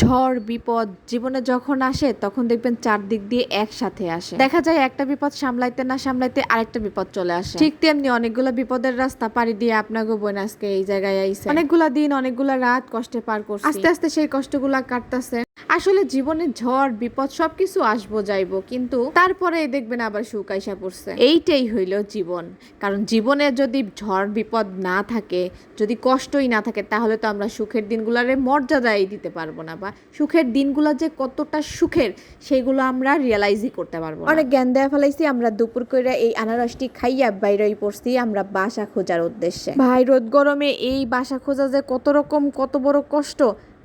ঝড় বিপদ জীবনে যখন আসে তখন দেখবেন চারদিক দিয়ে একসাথে আসে। দেখা যায় একটা বিপদ সামলাইতে না সামলাইতে আরেকটা বিপদ চলে আসে। ঠিক তেমনি অনেকগুলো বিপদের রাস্তা পাড়ি দিয়ে আপনাকে বোন আজকে এই জায়গায় আইসে। অনেকগুলা দিন অনেকগুলা রাত কষ্টে পার করছে। আস্তে আস্তে সেই কষ্টগুলা কাটতেছে। আসলে জীবনে ঝড় বিপদ সবকিছু আসব যাইবো কিন্তু তারপরে দেখবেন আবার সুখ আইসা পড়ছে। এইটাই হইল জীবন। কারণ জীবনে যদি ঝড় বিপদ না থাকে যদি কষ্টই না থাকে তাহলে তো আমরা সুখের দিনগুলারে মর্যাদাই দিতে পারব না বা সুখের দিনগুলো যে কতটা সুখের সেইগুলো আমরা রিয়েলাইজই করতে পারব। অনেক জ্ঞান দেয়া ফেলাইছি আমরা দুপুর করে এই আনারসটি খাইয়া বাইরেই পড়ছি আমরা বাসা খোঁজার উদ্দেশ্যে। ভাই রোদ গরমে এই বাসা খোঁজা যে কত রকম কত বড় কষ্ট।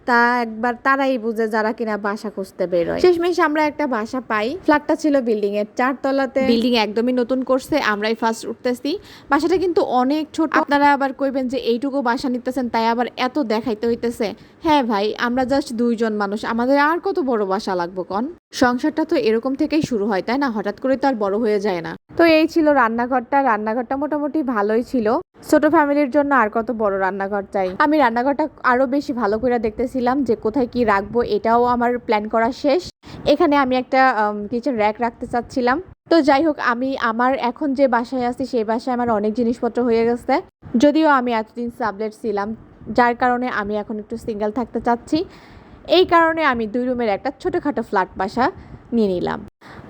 তা একবার তারাই বুঝে যারা কিনা বাসা খুঁজতে বেরোয়। শেষমেশ আমরা একটা বাসা পাই। ফ্ল্যাটটা ছিল বিল্ডিং এর চার তলাতে বিল্ডিং একদমই নতুন করছে আমরাই ফার্স্ট উঠতেছি। বাসাটা কিন্তু অনেক ছোট। আপনারা আবার কইবেন যে এইটুকু বাসা নিতেছেন তাই আবার এত দেখাইতে হইতেছে। হ্যাঁ ভাই আমরা জাস্ট দুইজন মানুষ। আমাদের আর কত বড় বাসা লাগবো কন? সংসারটা তো এরকম থেকেই শুরু হয় তাই না? হঠাৎ করে তো আর বড় হয়ে যায় না। তো এই ছিল রান্নাঘরটা। রান্নাঘরটা মোটামুটি ভালোই ছিল। ছোট ফ্যামিলির জন্য আর কত বড় রান্নাঘর চাই। আমি রান্নাঘরটা আরও বেশি ভালো করে দেখতেছিলাম যে কোথায় কি রাখব, এটাও আমার প্ল্যান করা শেষ। এখানে আমি একটা কিচেন র্যাক রাখতে চাচ্ছিলাম। তো যাই হোক, আমি আমার এখন যে বাসায় আছি, সেই বাসায় আমার অনেক জিনিসপত্র হয়ে গেছে। যদিও আমি এতদিন সাবলেট ছিলাম, যার কারণে আমি এখন একটু সিঙ্গেল থাকতে চাচ্ছি। এই কারণে আমি দুই রুমের একটা ছোটোখাটো ফ্ল্যাট বাসা নিয়ে নিলাম।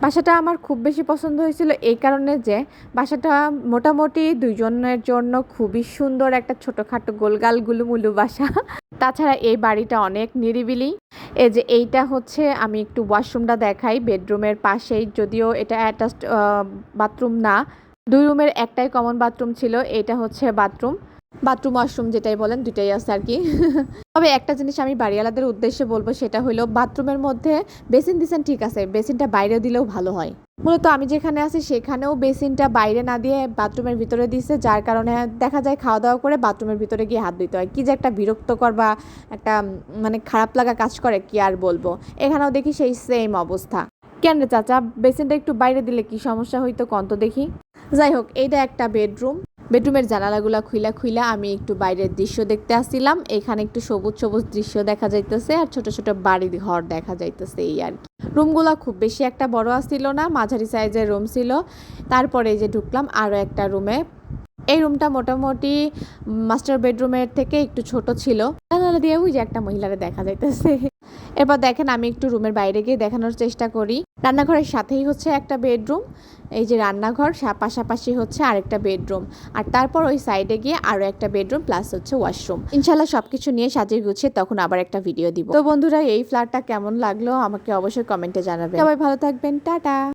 বাসাটা আমার খুব বেশি পছন্দ হয়েছিল এই কারণে যে বাসাটা মোটামুটি দুইজনের জন্য খুবই সুন্দর একটা ছোটোখাটো গোলগাল গুলুমুলু বাসা। তাছাড়া এই বাড়িটা অনেক নিরিবিলি। এই যে এইটা হচ্ছে আমি একটু ওয়াশরুমটা দেখাই, বেডরুমের পাশেই, যদিও এটা অ্যাটাচড বাথরুম না। দুই রুমের একটাই কমন বাথরুম ছিল, এটা হচ্ছে বাথরুম। বাথরুম, ওয়াশরুম যেটাই বলেন দুটাই আছে আর কি। তবে একটা জিনিস আমি বাড়িওয়ালাদের উদ্দেশ্যে বলব, সেটা হলো বাথরুমের মধ্যে বেসিন দিছেন ঠিক আছে, বেসিনটা বাইরে দিলেও ভালো হয়। মূলত আমি যেখানে আছি সেখানেও বেসিনটা বাইরে না দিয়ে বাথরুমের ভিতরে দিছে, যার কারণে দেখা যায় খাওয়া দাওয়া করে বাথরুমের ভিতরে গিয়ে হাত দিতে হয়। কি যে একটা বিরক্তকর বা একটা মানে খারাপ লাগা কাজ করে, কি আর বলব। এখানেও দেখি সেই সেম অবস্থা। কেন চাচা, বেসিনটা একটু বাইরে দিলে কি সমস্যা হইতো কন্ত দেখি। যাই হোক, এইটা একটা বেডরুম। বেডরুমের জানালাগুলা খুইলা খুইলা আমি একটু বাইরের দৃশ্য দেখতে আসছিলাম। এখানে একটু সবুজ সবুজ দৃশ্য দেখা যাইতেছে আর ছোট ছোট বাড়ি ঘর দেখা যাইতেছে এই আর কি। রুমগুলো খুব বেশি একটা বড় আসছিল না, মাঝারি সাইজের রুম ছিল। তারপরে যে ঢুকলাম আরও একটা রুমে। এই রুমটা মোটামুটি মাস্টার বেডরুমের থেকে একটু ছোট ছিল। জানালা দিয়ে ওই যে একটা মহিলারে দেখা যাইতেছে। এরপর দেখেন আমি একটু রুমের বাইরে গিয়ে দেখানোর চেষ্টা করি। রান্নাঘরের সাথেই হচ্ছে একটা বেডরুম, এই যে রান্নাঘর পাশাপাশি হচ্ছে আরেকটা বেডরুম। আর তারপর ওই সাইডে গিয়ে আরও একটা বেডরুম প্লাস হচ্ছে ওয়াশরুম। ইনশাল্লাহ সব কিছু নিয়ে সাজিয়ে গুছিয়ে তখন আবার একটা ভিডিও দিব। তো বন্ধুরা, এই ফ্ল্যাটটা কেমন লাগল আমাকে অবশ্যই কমেন্টে জানাবেন। সবাই ভালো থাকবেন, টাটা!